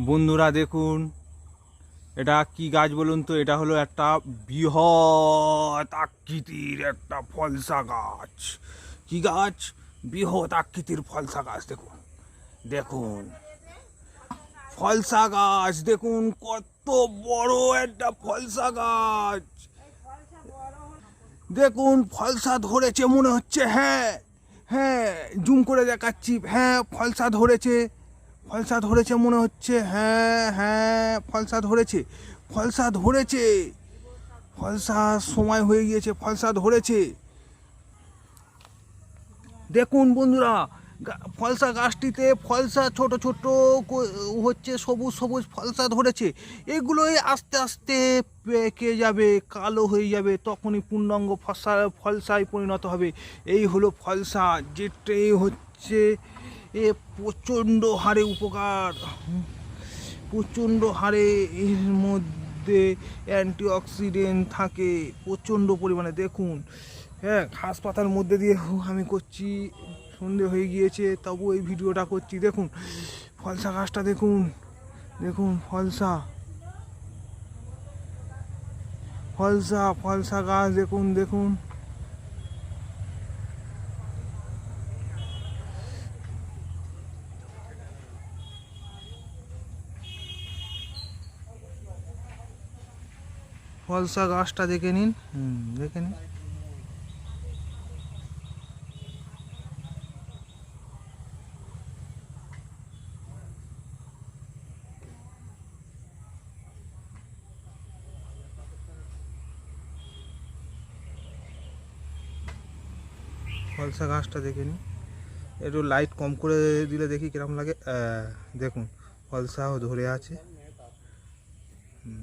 বন্ধুরা দেখুন, এটা কি গাছ বলুন তো? এটা হলো একটা বৃহৎ আকৃতির একটা ফলসা গাছ। কি গাছ? বৃহৎ আকৃতির ফলসা গাছ, দেখুন। দেখুন। ফলসা গাছ, দেখুন কত বড় একটা ফলসা গাছ। দেখুন, ফলসা ধরেছে মনে হচ্ছে হ্যাঁ হ্যাঁ জুম করে দেখাচ্ছি হ্যাঁ ফলসা ধরেছে। ফলসা ধরেছে মনে হচ্ছে। হ্যাঁ হ্যাঁ ফলসা ধরেছে। ফলসা ধরেছে। ফলসা সময় হয়ে গিয়েছে, ফলসা ধরেছে। দেখুন বন্ধুরা ফলসা গাছটিতে ফলসা ছোট ছোট হচ্ছে সবুজ সবুজ ফলসা ধরেছে। এগুলোই আস্তে আস্তে পেকে যাবে, কালো হয়ে যাবে, তখনই পূর্ণাঙ্গ ফসা, ফলসায় পরিণত হবে। এই হলো ফলসা, যেটাই হচ্ছে এ প্রচণ্ড হারে উপকার। প্রচণ্ড হারে এর মধ্যে অ্যান্টিঅক্সিডেন্ট থাকে প্রচণ্ড পরিমাণে। দেখুন হ্যাঁ ঘাস পাতার মধ্যে দিয়ে আমি করছি, সন্ধে হয়ে গিয়েছে, তবু এই ভিডিওটা করছি। দেখুন, ফলসা গাছটা দেখুন দেখুন, ফলসা। ফলসা ফলসা গাছ, দেখুন দেখুন। ফলসা গাছটা দেখে নিন। হুম, দেখে নিন। ফলসা গাছটা দেখে নিন। একটু লাইট কম করে দিলে দেখি কিরম লাগে। দেখুন ফলসাও ধরে আছে। হুম।